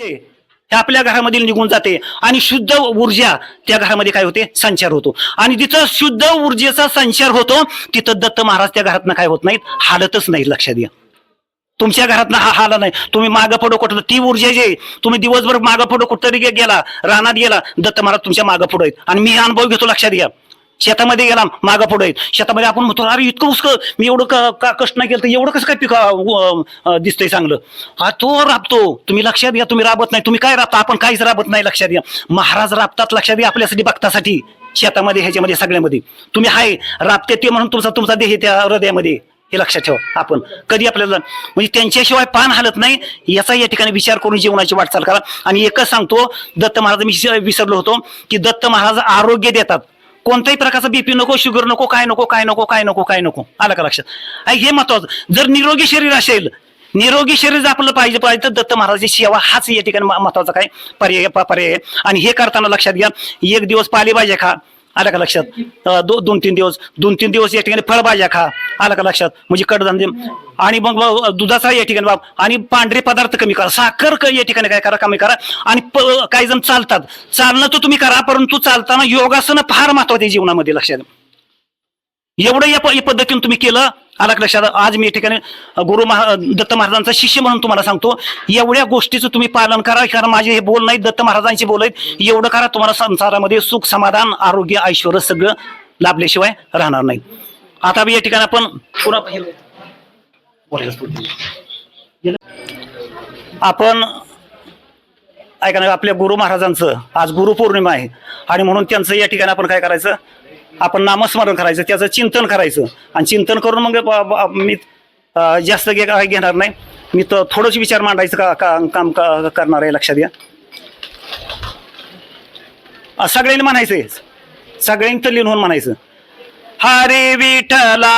हे आपल्या घरामधील निघून जाते. आणि शुद्ध ऊर्जा त्या घरामध्ये काय होते? संचार होतो. आणि तिथं शुद्ध ऊर्जेचा संचार होतो तिथं दत्त महाराज त्या घरातनं काय होत नाहीत? हालतच नाही लक्षात घ्या. तुमच्या घरातनं हा हाला नाही. तुम्ही मागं पुढं कुठं? ती ऊर्जा जी आहे, तुम्ही दिवसभर मागं पुढं कुठतरी गेला रानात गेला दत्त महाराज तुमच्या मागं पुढे आहेत. आणि मी अनुभव घेतो लक्षात घ्या. शेतामध्ये गेला मागा पुढे शेतामध्ये आपण म्हणतो अरे इतकं उसकं मी एवढं का का कष्ट नाही केलं तर एवढं कसं काय पिका दिसतंय चांगलं? हा तो राबतो. तुम्ही लक्षात घ्या तुम्ही राबत नाही. तुम्ही काय राबता? आपण काहीच राबत नाही लक्षात घ्या. महाराज राबतात लक्षात घ्या आपल्यासाठी बघतासाठी शेतामध्ये ह्याच्यामध्ये सगळ्यामध्ये. तुम्ही हाय राबते ते म्हणून तुमचा तुमचा देह त्या हृदयामध्ये. हे लक्षात ठेवा आपण. कधी आपल्याला म्हणजे त्यांच्याशिवाय पान हलत नाही याचा या ठिकाणी विचार करून जीवनाची वाटचाल करा. आणि एकच सांगतो दत्त महाराज मी विसरलो होतो की दत्त महाराज आरोग्य देतात. कोणत्याही प्रकारचा बीपी नको शुगर नको काय नको काय नको काय नको काय नको. आलं का लक्षात? हे महत्वाचं. जर निरोगी शरीर असेल निरोगी शरीर जर आपलं पाहिजे पाहिजे तर दत्त महाराजाची सेवा हाच या ठिकाणी महत्त्वाचा काय? पर्याय पर्याय आहे. आणि हे करताना लक्षात घ्या एक दिवस पालेभाज्या खा. आलं का लक्षात? अं, दो- दोन तीन दिवस दोन तीन दिवस या ठिकाणी फळभाज्या खा. आलं का लक्षात? म्हणजे कडधान्य. आणि मग दुधाचा या ठिकाणी बाब आणि पांढरे पदार्थ कमी करा. साखर क- या ठिकाणी काय करा? कमी करा. आणि प- काही जण चालतात. चालणं तर तुम्ही करा परंतु चालताना योगासनं फार महत्त्वाचे जीवनामध्ये लक्षात. एवढं या पद्धतीने तुम्ही केलं. आला लक्षात आज मी या ठिकाणी गुरु महा दत्त महाराजांचा शिष्य म्हणून तुम्हाला सांगतो. एवढ्या गोष्टीचं तुम्ही पालन करा कारण माझे हे बोल नाहीत दत्त महाराजांचे बोल आहेत. एवढं करा तुम्हाला संसारामध्ये सुख समाधान आरोग्य ऐश्वर सगळं लाभल्याशिवाय राहणार नाही आता या ठिकाणी आपण पुन्हा आपण ऐका ना आपल्या गुरु महाराजांचं आज गुरुपौर्णिमा आहे. आणि म्हणून त्यांचं या ठिकाणी आपण काय करायचं? आपण नामस्मरण करायचं त्याचं चिंतन करायचं. आणि चिंतन करून मग मी जास्त घे काय घेणार नाही. मी तर थोडंच विचार मांडायचं का का- काम का- करणार आहे लक्षात घ्या. सगळ्यांनी सगळ्यांनी आहे सगळ्यांनी तर लिहून म्हणायचं. हरे विठला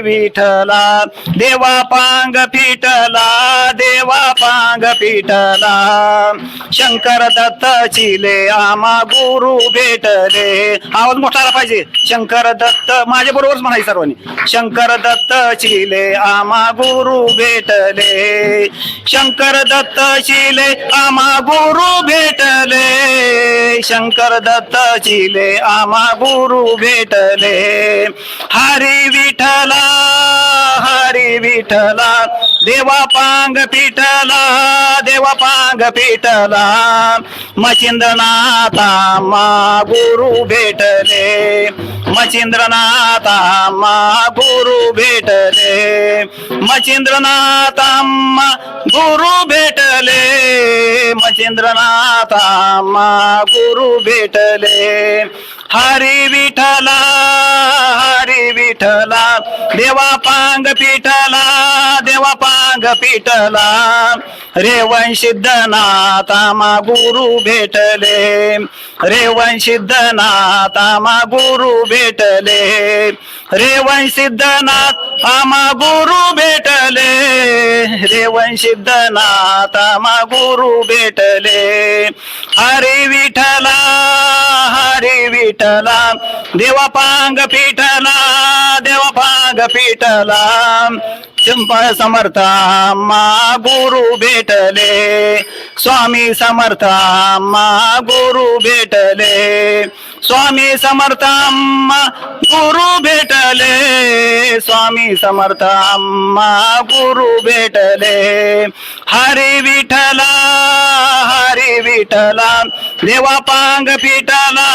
विठला देवा पांग पिठला देवा पांग पिठला. शंकर दत्त चिले आमा गुरु भेटले. आवाज मोठा पाहिजे. शंकर दत्त माझ्या बरोबरच म्हणायचं सर्वांनी. शंकर दत्त चिले आमा गुरु भेटले. शंकर दत्त चिले आमा गुरु भेटले. शंकर दत्त चिले आमा गुरु भेटले. हरी विठला हरी विठला देवा पांग पिठला देवा पांग पिठला. मचिंद्रनाथा मा गुरु भेटले मचिंद्रनाथा मा गुरु भेटले मचिंद्रनाथा मा गुरु भेटले मचिंद्रनाथा मा गुरु भेटले. हरी विठला श्री विठला देवा पांग पिठला देवा माग पिटला. रेवण सिद्धनाथा मा गुरु भेटले. रेवण सिद्धनाथा मा गुरु भेटले. रेवण सिद्धनाथ आमा गुरु भेटले. रेवण सिद्धनाथ आमा गुरु भेटले. हरी विठला हरी विठला देवा पांग पिठला देवा पांग पिठला. चंपा समर्थ मा गुरु भेटले. स्वामी समर्थ मा गुरु भेटले. स्वामी समर्थ अम्मा गुरु भेटले. स्वामी समर्थ अम्मा गुरु भेटले. हरी विठला हरी विठला देवा पांग पिटला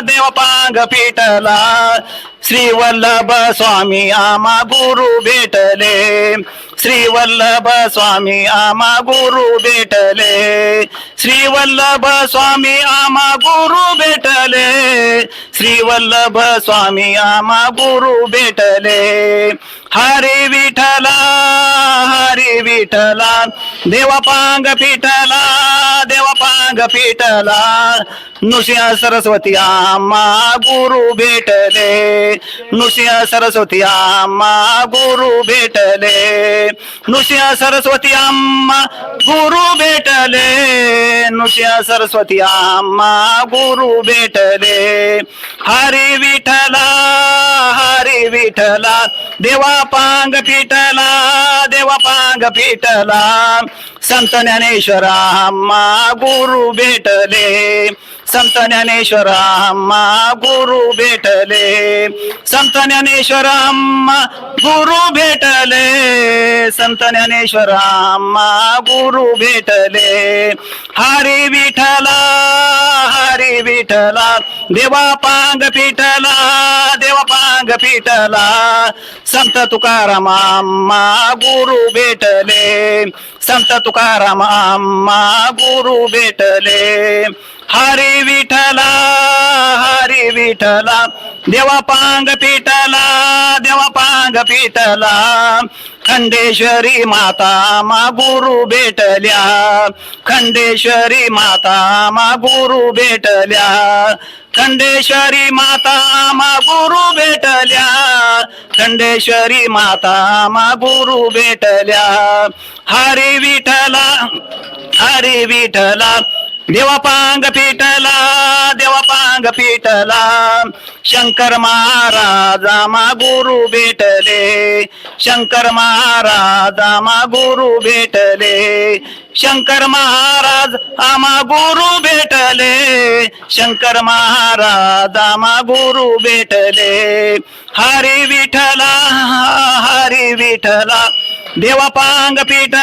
देवा पांग पिटला श्री वल्लभ स्वामी आमा गुरु भेटले. श्री वल्लभ स्वामी आमा गुरु भेटले. श्री वल्लभ स्वामी आमा गुरु भेटले. श्री वल्लभ स्वामी आमा गुरु भेटले. हरी विठला हरी विठला देवा पांग पिठला देवा पांग पेटला नुसिया सरस्वती आम्हा गुरु भेटले. नुसिया सरस्वती आम्हा गुरु भेटले. नुसिया सरस्वती आम्हा गुरु भेटले. नुसिया सरस्वती आम्हा गुरु भेटले. हरी विठला हरी विठला देवा पांग पिठला भेटला संत ज्ञानेश्वर गुरु भेटले. संत ज्ञानेश्वर अम्मा गुरु भेटले. संत ज्ञानेश्वर अम्मा गुरु भेटले. संत ज्ञानेश्वर अम्मा गुरु भेटले. हरी विठला हरी विठला देवा पांग पिठला देवा पांग पिठला. संत तुकाराम अम्मा गुरु भेटले. संत तुकाराम अम्मा गुरु भेटले. हरी विठला हरी विठला देवा पांग पिठला देवा पांग पिठला खंडेश्वरी माता मा गुरु भेटल्या. खंडेश्वरी माता मा गुरु भेटल्या. खंडेश्वरी माता मा गुरु भेटल्या. खंडेश्वरी माता मा गुरु भेटल्या. हरी विठला हरी विठला देवापांग पिटला देवापांग पिटला शंकर महाराजा मा गुरु भेटले. शंकर महाराजा मा गुरु भेटले. शंकर महाराज आमा गुरु भेटले. शंकर महाराज आमा गुरु भेटले. हरी विठला हरी विठला देवापांग पिट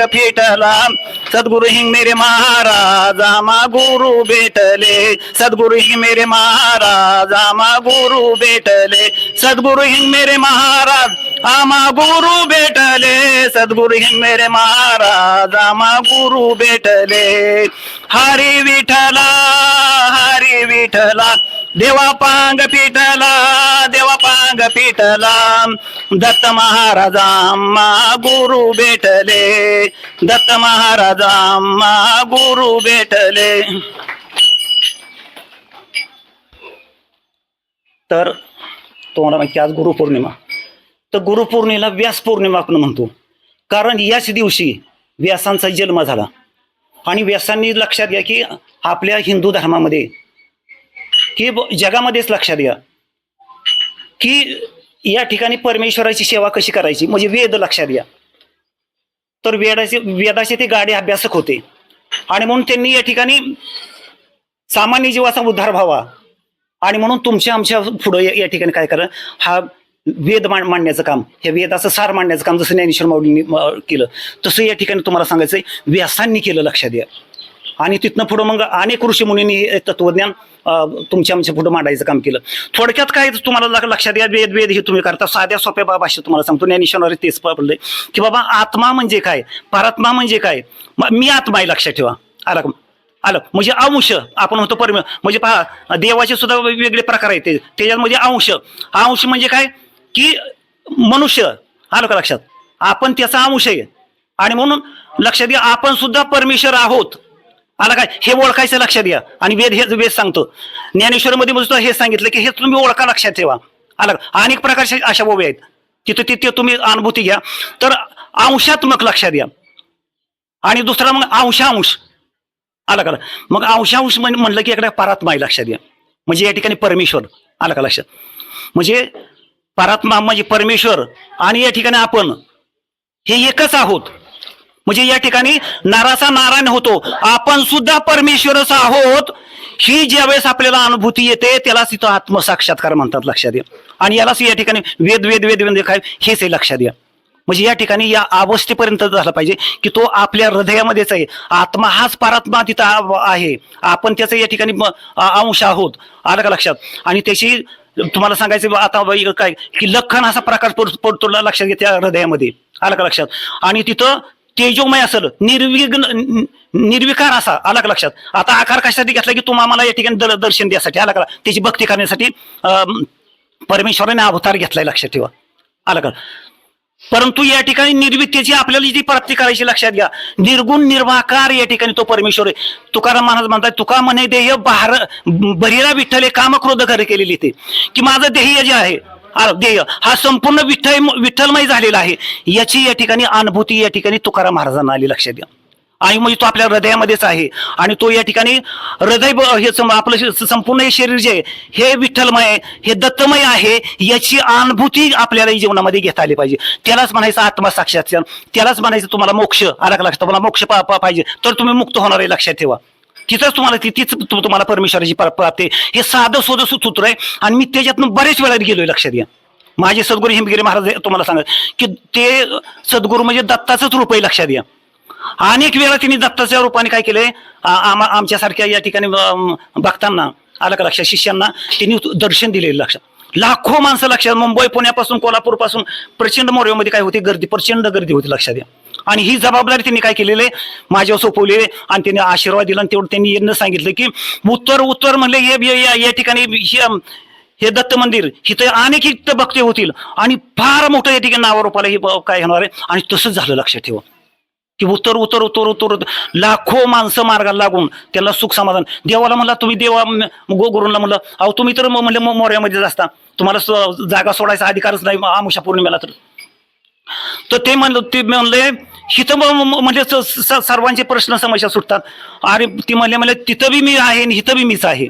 पिठला फेटला सद्गुरु हिंग मेरे महाराज आमा गुरु भेटले. सद्गुरु हिंग मेरे महाराज आमा गुरु भेटले. सद्गुरु हिंग मेरे महाराज आमा गुरु भेटले. सद्गुरु हिंग मेरे महाराज आमा गुरु भेटले. हरी विठला हरी विठला देवा पांग पिटला देवा पांग पिटला दत्त महाराजा आम्हा गुरु भेटले. दत्त महाराजा आम्हा गुरु भेटले. तर तुम्हाला माहिती आज गुरुपौर्णिमा. तर गुरुपौर्णिमेला व्यास पौर्णिमा आपण म्हणतो. कारण याच दिवशी व्यासांचा जन्म झाला. आणि व्यासांनी लक्षात घ्या की आपल्या हिंदू धर्मामध्ये की जगामध्येच लक्षात घ्या की या ठिकाणी परमेश्वराची सेवा कशी करायची? म्हणजे वेद लक्षात घ्या. तर वेदाचे वेदाचे ते गाडे अभ्यासक होते. आणि म्हणून त्यांनी या ठिकाणी सामान्य जीवाचा उद्धार व्हावा. आणि म्हणून तुमच्या आमच्या पुढं या ठिकाणी काय करा हा वेद मांड मांडण्याचं काम हे वेदाचं सार मांडण्याचं काम जसं ज्ञानेश्वर माऊलींनी केलं तसं या ठिकाणी तुम्हाला सांगायचं व्यासांनी केलं लक्षात द्या आणि तिथनं पुढं मग अनेक ऋषी मुनींनी तत्वज्ञान तुमच्या आमच्या पुढं मांडायचं काम केलं. थोडक्यात काय तुम्हाला लक्षात घ्या वेद वेद हे तुम्ही करता. साध्या सोप्या बाबा भाषेत तुम्हाला सांगतो. ज्ञानेश्वरांनी तेच पडलंय की बाबा आत्मा म्हणजे काय? परात्मा म्हणजे काय? मी आत्मा आहे लक्षात ठेवा. आला का? आलं. म्हणजे अंश. आपण म्हणतो परम म्हणजे पहा देवाचे सुद्धा वेगवेगळे प्रकार आहेत. ते त्याच्यात म्हणजे अंश. अंश म्हणजे काय? की मनुष्य. आलं का लक्षात? आपण त्याचा अंश आहे. आणि म्हणून लक्षात घ्या आपण सुद्धा परमेश्वर आहोत. आला काय? हे ओळखायचं लक्षात घ्या. आणि वेद हेच वेद सांगतो. ज्ञानेश्वर मध्ये म्हणजे हे सांगितलं की हे तुम्ही ओळखा लक्षात ठेवा. आला अनेक प्रकारचे अशा ओव्या आहेत. तिथं तिथे तुम्ही अनुभूती घ्या. तर अंशात्मक लक्षात घ्या. आणि दुसरा मग अंशांश. आला का? मग अंशांश म्हण- म्हणलं की इकडे परात्मा आहे लक्षात घ्या. म्हणजे या ठिकाणी परमेश्वर. आला का लक्षात? म्हणजे परात्मा म्हणजे परमेश्वर. आणि या ठिकाणी आपण. हे एकच आहोत. म्हणजे या ठिकाणी नाराचा नारायण होतो. आपण सुद्धा परमेश्वरच आहोत. ही ज्यावेळेस आपल्याला अनुभूती येते त्यालाच तिथं आत्मसाक्षात्कार म्हणतात लक्षात द्या आणि यालाच या ठिकाणी वेद वेद वेद वेद काय हेच आहे लक्षात द्या म्हणजे या ठिकाणी या अवस्थेपर्यंत झाला पाहिजे की तो आपल्या हृदयामध्येच आहे. आत्मा हाच परात्मा तिथं आहे. आपण त्याचा या ठिकाणी अंश आहोत. आलं का लक्षात? आणि त्याची तुम्हाला सांगायचं आता काय की लखन असा प्रकार पडतो लक्षात घ्या त्या हृदयामध्ये. आलं का लक्षात? आणि तिथं तेजोमय असेल निर्विघ्न निर्विकार असा आला का लक्षात. आता आकार कशासाठी घेतला की तुम्हाला आम्हाला या ठिकाणी दर- दर्शन द्यासाठी आला का त्याची भक्ती करण्यासाठी अं, परमेश्वराने अवतार घेतलाय लक्षात ठेवा. आला का परंतु या ठिकाणी निर्वित्तेची आपल्याला जी प्राप्ती करायची लक्षात घ्या. निर्गुण निर्वाकार या ठिकाणी तो परमेश्वर आहे. तुकाराम महाराज म्हणतात तुका म्हणे देह बाहेर बहिरा विठ्ठले कामक्रोध करे केलेली ते. की माझं ध्येय जे आहे ध्येय हा संपूर्ण विठ्ठल विठ्ठलमय झालेला आहे. याची या ठिकाणी अनुभूती या ठिकाणी तुकाराम महाराजांना आली लक्षात द्या आणि म्हणजे तो आपल्या हृदयामध्येच आहे आणि तो या ठिकाणी हृदय हे आपलं संपूर्ण हे शरीर जे आहे हे विठ्ठलमय हे दत्तमय आहे याची अनुभूती आपल्याला जीवनामध्ये घेता आली पाहिजे. त्यालाच म्हणायचं आत्मा त्यालाच म्हणायचं तुम्हाला मोक्ष आला लक्षात तुम्हाला मोक्ष पा- पाहिजे. तर तुम्ही मुक्त होणार आहे लक्षात ठेवा. तिथंच तुम्हाला ती- तीच तुम्हाला परमेश्वराची प्राप्ती हे साधं सोधं सूत्र आहे आणि मी त्याच्यातून बरेच वेळा गेलोय लक्षात घ्या. माझे सद्गुरू हिमगिरी महाराज हे तुम्हाला सांगत की ते सद्गुरू म्हणजे दत्ताचंच रूप आहे लक्षात घ्या. अनेक वेळा त्यांनी दत्ताच्या रूपाने काय केलंय? आम्हा आमच्यासारख्या या ठिकाणी भक्तांना आलं का लक्षात? शिष्यांना त्यांनी दर्शन दिलेलं लक्षात. लाखो माणसं लक्षात मुंबई पुण्यापासून कोल्हापूरपासून प्रचंड मोर्यामध्ये काय होती? गर्दी प्रचंड गर्दी होती लक्षात घ्या. आणि ही जबाबदारी त्यांनी काय केलेली आहे? माझ्यावर सोपवली आहे. आणि त्यांनी आशीर्वाद दिला आणि तेवढं त्यांनी येणं सांगितलं की उत्तर उत्तर म्हणले हे या- ठिकाणी हे दत्त मंदिर इथं अनेक इथं भक्ते होतील. आणि फार मोठं या ठिकाणी नावारोपाला हे काय होणार आहे? आणि तसंच झालं लक्षात ठेवा. की उत्तर उत्तर उत्तर उत्तर लाखो माणसं मार्गाला लागून त्याला सुख समाधान. देवाला म्हणला तुम्ही देवा गो गुरुंना म्हणलं अहो तुम्ही तर म्हणलं मोऱ्यामध्येच असता तुम्हाला जागा सोडायचा अधिकारच नाही आमुषा पौर्णिमेला तर. तर ते म्हणलं ते म्हणले हिथं म्हणजे सर्वांचे प्रश्न समस्या सुटतात. अरे ती म्हणले म्हणले तिथं बी मी आहे आणि इथं बी मीच आहे.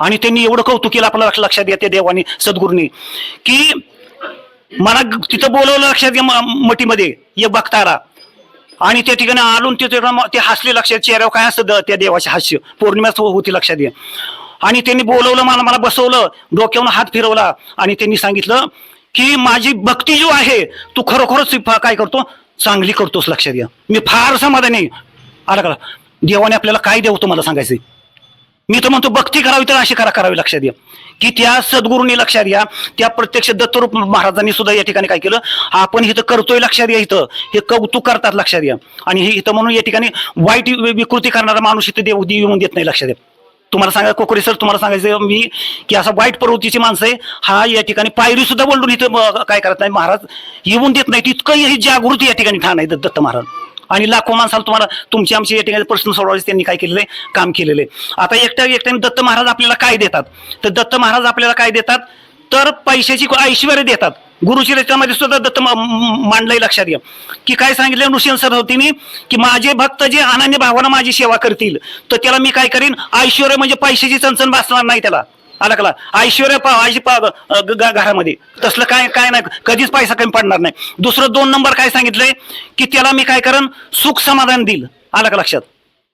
आणि त्यांनी एवढं कौतुक केलं लक्षात येते त्या देवानी सद्गुरूंनी. की मला तिथं बोलवलं लक्षात घ्या मटीमध्ये मठीमध्ये एक भक्ताला आणि त्या ठिकाणी आलून ते ते हसले लक्षात चेहऱ्यावर काय असतं त्या देवाचे हास्य. पौर्णिमाच हो, होती लक्षात घ्या. आणि त्यांनी बोलवलं मला मला बसवलं डोक्यावरून हात फिरवला. आणि त्यांनी सांगितलं की माझी भक्ती जो आहे तू खरोखरच काय करतो? चांगली करतोस लक्षात घ्या. मी फार समाधानी आला का? देवाने आपल्याला काय देऊ तुम्हाला सांगायचं मी तर म्हणतो भक्ती करावी तर अशी करा करावी लक्षात घ्या. की त्या सद्गुरूंनी लक्षात घ्या त्या प्रत्यक्ष दत्तरूप महाराजांनी सुद्धा या ठिकाणी काय केलं? आपण इथं करतोय लक्षात घ्या इथं. हे कौतुक करतात लक्षात घ्या. आणि हे इथं म्हणून या ठिकाणी वाईट विकृती करणारा माणूस इथं देव देव येऊन देत नाही लक्षात घ्या. तुम्हाला सांगा कोकरे सर तुम्हाला सांगायचं मी की असा वाईट प्रवृत्तीची माणसं आहे हा या ठिकाणी पायरी सुद्धा बोलून इथं काय करत नाही महाराज येऊन देत नाही इतकं ही जागृती या ठिकाणी ठाण आहे दत्त महाराज. आणि लाखो माणसाला तुम्हाला तुमचे आमचे या ठिकाणी प्रश्न सोडवायचे त्यांनी काय केलेलं आहे काम केलेलं आहे. आता एकट्या एकट्याने दत्त महाराज आपल्याला काय देतात? तर दत्त महाराज आपल्याला काय देतात? तर पैशाची ऐश्वर्य देतात. गुरुची रचनामध्ये सुद्धा दत्त म- मांडलंय लक्षात घ्या. की काय सांगितलं नृसिंह सरस्वतीने की माझे भक्त जे अनन्य भावानं माझी सेवा करतील तर त्याला मी काय करीन? ऐश्वर्य म्हणजे पैशाची चणचण बसणार नाही त्याला. आला कला ऐश्वर्य पा घरामध्ये. तसलं काय काय नाही. कधीच पैसा कमी पडणार नाही. दुसरं दोन नंबर काय सांगितलंय? की त्याला मी काय करण? सुख समाधान देईल. आलं का लक्षात?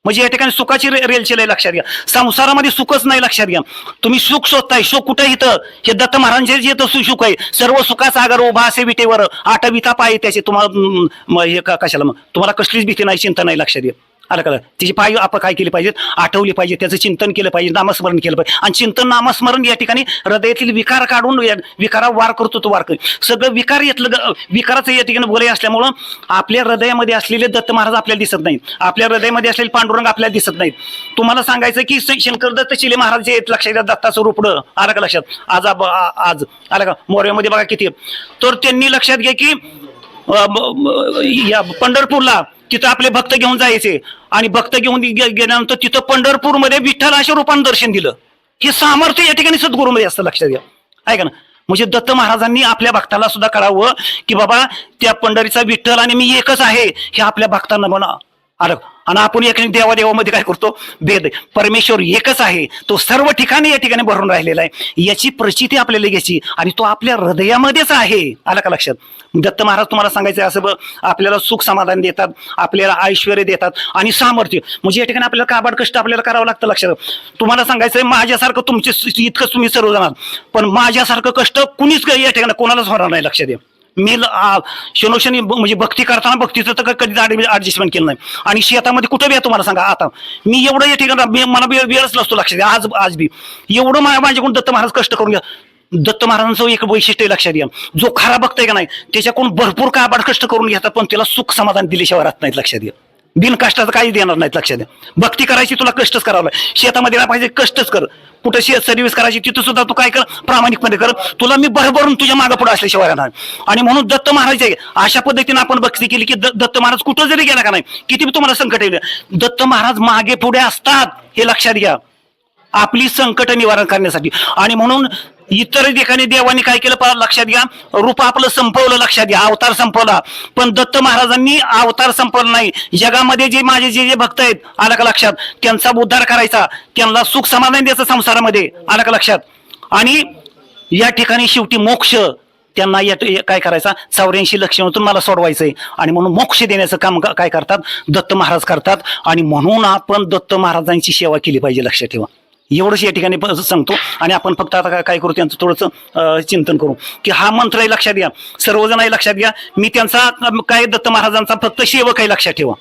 म्हणजे या ठिकाणी सुखाची रेलचेल आहे लक्षात घ्या. संसारामध्ये सुखच नाही लक्षात घ्या. तुम्ही सुख शोधताय. सुख कुठे इथं? हे दत्त महाराजांचे जे इथं सुख आहे. सर्व सुखाचा आगार उभा असे विटेवर आठविता पाय त्याचे. तुम्हाला हे का- कशाला मग? तुम्हाला कसलीच भीती नाही चिंता नाही लक्षात घ्या. आलं का? तिची पाय आपण काय केली पाहिजेत? आठवली पाहिजे त्याचं चिंतन केलं पाहिजे. नामस्मरण केलं पाहिजे. आणि चिंतन नामस्मरण या ठिकाणी हृदयातील विकार काढून या विकारा वार करतो तो वार करतो सगळं विकार येतलं ग- विकाराचं या ठिकाणी बोलाय असल्यामुळं आपल्या हृदयामध्ये असलेले दत्त महाराज आपल्याला दिसत नाहीत. आपल्या हृदयामध्ये असलेले पांडुरंग आपल्याला दिसत नाहीत. तुम्हाला सांगायचं की शंकर दत्त शिले महाराज जे आहेत लक्षात घ्या दत्ताचं रुपडं आलं का लक्षात? आज आप- आज. आलं का? मोर्यामध्ये बघा किती आहे. तर त्यांनी लक्षात घ्या की या पंढरपूरला तिथं आपले भक्त घेऊन जायचे. आणि भक्त घेऊन गेल्यानंतर तिथं पंढरपूरमध्ये विठ्ठलाच्या रूपानं दर्शन दिलं. हे सामर्थ्य या ठिकाणी सद्गुरूमध्ये असतं लक्षात घ्या. ऐका ना म्हणजे दत्त महाराजांनी आपल्या भक्ताला सुद्धा कळावं की बाबा त्या पंढरीचा विठ्ठल आणि मी एकच आहे हे आपल्या भक्तांना म्हणा. आलं आणि आपण एक देवादेवामध्ये काय करतो? भेद. परमेश्वर एकच आहे. तो सर्व ठिकाणी या ठिकाणी भरून राहिलेला आहे. याची प्रचिती आपल्याला घ्यायची आणि तो आपल्या हृदयामध्येच आहे. आलं का लक्षात? दत्त महाराज तुम्हाला सांगायचं आहे असं ब- आपल्याला सुख समाधान देतात. आपल्याला ऐश्वर देतात. आणि सामर्थ्य. म्हणजे या ठिकाणी आपल्याला काबाड कष्ट आपल्याला करावं लागतं लक्षात. तुम्हाला सांगायचं माझ्यासारखं तुमचे इतकंच तुम्ही सर्व जाणार पण माझ्यासारखं कष्ट कुणीच या ठिकाणी कोणालाच होणार नाही. लक्षात द्या मी आ- शनोशनी म्हणजे भक्ती करताना भक्तीचं तर कधी ऍडजस्टमेंट केलं नाही. आणि शेतामध्ये कुठं बी तुम्हाला सांगा आता मी एवढं या ठिकाणी मला वेळच नसतो लक्षात द्या आज आज बी. एवढं माझ्याकडून दत्त महाराज कष्ट करून घ्या. दत्त महाराजांचं एक वैशिष्ट्य लक्षात घ्या. जो खरा भक्त का नाही त्याच्याकडून भरपूर काबाड कष्ट करून घेतात पण त्याला सुख समाधान दिल्याशिवाय राहत नाहीत लक्षात घ्या. बिन कष्टाचं काही देणार नाहीत लक्षात द्या. भक्ती करायची तुला कष्टच करावं लागेल. शेतामध्ये पाहिजे कष्टच कर. कुठं शेत सर्व्हिस करायची तिथं सुद्धा तू काय कर? प्रामाणिकपणे कर. तुला मी भरभरून तुझ्या मागे पुढे असल्याशिवाय राहणार आणि म्हणून दत्त महाराज आहे अशा पद्धतीने आपण भक्ती केली की दत्त महाराज कुठं जरी गेला का नाही किती तुम्हाला संकट येईल दत्त महाराज मागे पुढे असतात हे लक्षात घ्या. आपली संकट निवारण करण्यासाठी. आणि म्हणून इतर ठिकाणी देवाने काय केलं पहा लक्षात घ्या. रूप आपलं संपवलं लक्षात घ्या. अवतार संपवला. पण दत्त महाराजांनी अवतार संपवला नाही. जगामध्ये जे माझे जे जे भक्त आहेत आलं का लक्षात? त्यांचा उद्धार करायचा. त्यांना सुख समाधान द्यायचं संसारामध्ये. आलं का लक्षात? आणि या ठिकाणी शेवटी मोक्ष. त्यांना या काय करायचा? चौऱ्याऐंशी लक्षणातून मला सोडवायचंय. आणि म्हणून मोक्ष देण्याचं काम काय करतात? दत्त महाराज करतात. आणि म्हणून आपण दत्त महाराजांची सेवा केली पाहिजे. लक्षात ठेवा. एवढंच या ठिकाणी सांगतो. आणि आपण फक्त आता काय- करू त्यांचं थोडंसं चिंतन करू. की हा मंत्रही लक्षात घ्या. सर्वजण आहे लक्षात घ्या. मी त्यांचा काय दत्त महाराजांचा फक्त सेवक आहे लक्षात ठेवा.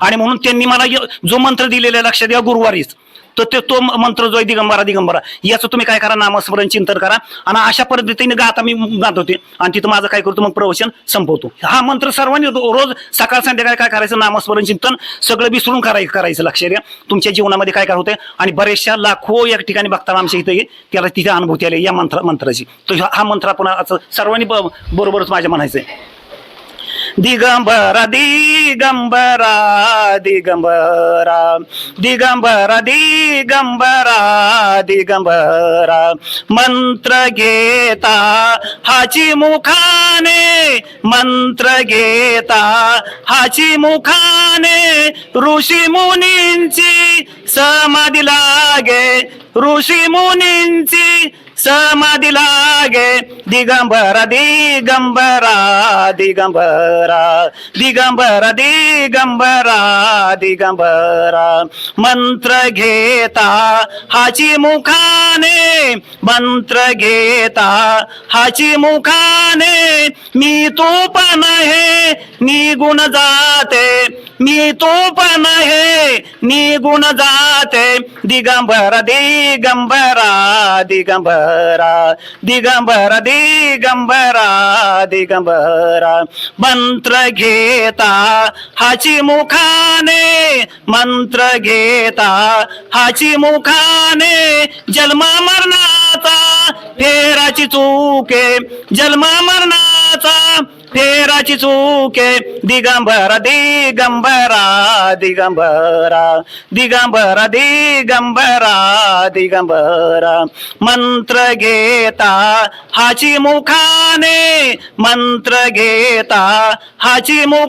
आणि म्हणून त्यांनी मला य- जो मंत्र दिलेला लक्षात घ्या गुरुवारीच. तर ते तो मंत्र जो आहे दिगंबरा दिगंबरा. याचं तुम्ही काय करा नामस्मरण चिंतन करा. आणि अशा पद्धतीने गाता मी गात होते आणि तिथं माझं काय करतो मग प्रवचन संपवतो. हा मंत्र सर्वांनी रोज सकाळ संध्याकाळ काय करायचं? नामस्मरण चिंतन सगळं विसरून करायचं करायचं लक्षात घ्या तुमच्या जीवनामध्ये काय काय होतंय? आणि बरेचशा लाखो या ठिकाणी बघताना आमच्या इथे त्याला तिथे अनुभूती आली या मंत्र मंत्राची. तर हा मंत्र आपण असं सर्वांनी बरोबरच माझ्या म्हणायचं आहे. दिगंबरा दिगंबरा दिगंबरा दिगंबरा दिगंबरा दिगंबरा. मंत्र घेता हाची मुखाने मंत्र घेता हाची मुखाने. ऋषी मुनींची समाधी लागे ऋषी मुनींची समाधी लागे दिगंबरा दिगंबरा दिगंबरा दिगंबरा दिगंबरा दिगंबरा. मंत्र घेता हाची मुखाने मंत्र घेता हाची मुखाने. मी तू पण हे निगुण जाते. मी तू पण हे निगुण जाते. दिगंबरा दिगंबरा. दिगंबरा दिगंबरा दिगंबरा दिगंबरा. मंत्र घेता हाची मुखाने मंत्र घेता हाची मुखाने. जन्मा मरणाचा फेराची चूके जन्मा मरणाचा फेराची चूके दिगंबरा दिगंबरा दिगंबरा दिगंबरा दिगंबरा दिगंबरा. मंत्र घेता हाची मुखाने मंत्र घेता हाची मुख